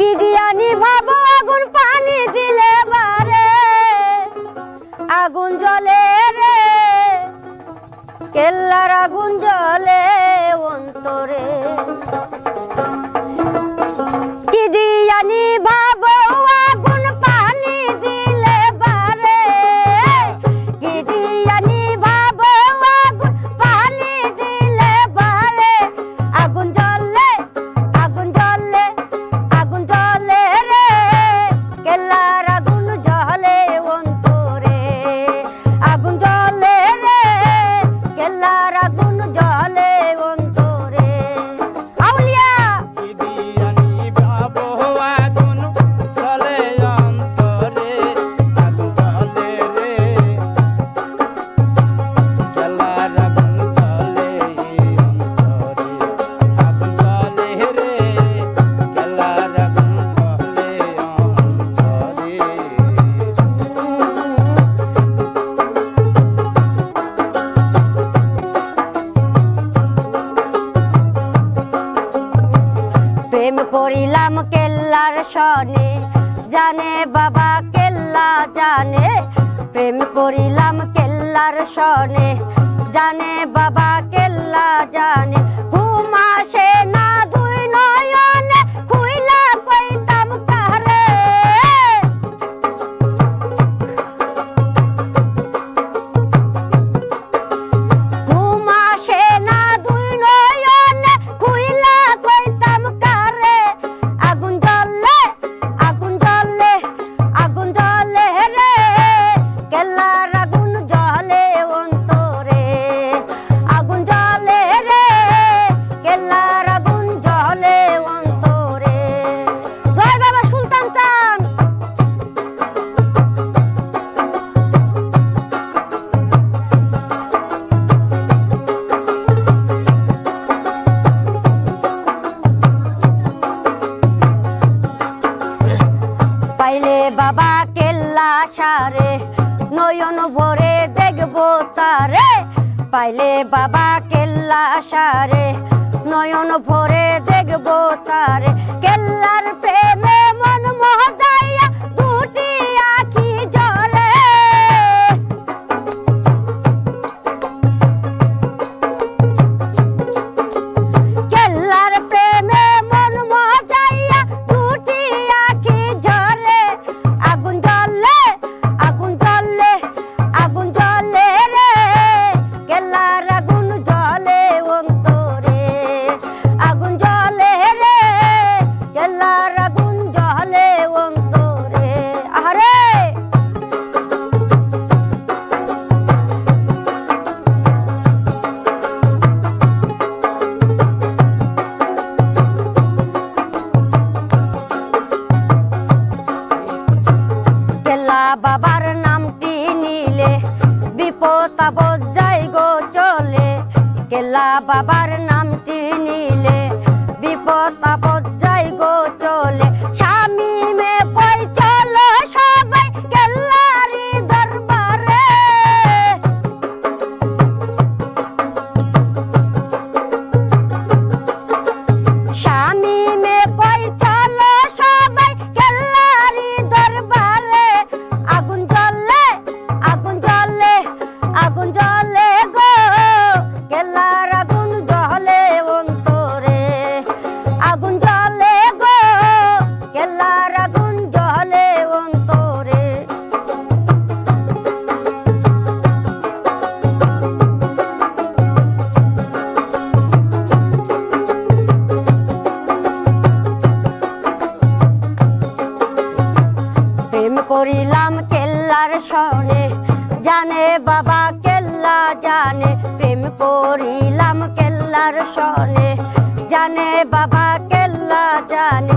কি দিয়া নিভাব আগুন পানি দিলে বারে? আগুন জলে রে। কেল্লার আগুন জলে করিলাম কেল্লার সনে জানে বাবা কেল্লা জানে, প্রেম করিলাম কেল্লার সনে জানে বাবা কেল্লা জানে ঘুমাসে না নয়ন ভরে দেখব তারে। পাইলে বাবা কেল্লা সারে, নয়ন ভরে দেখব তারে। কেল্লার প্রেমে মন বাবার নামটি নিলে? বিপদ আপদ যাই গো চলে। কেলা বাবার নাম করিলাম কেল্লার সনে জানে বাবা কেল্লা জানে, প্রেম করিলাম কেল্লার সনে জানে বাবা কেল্লা জানে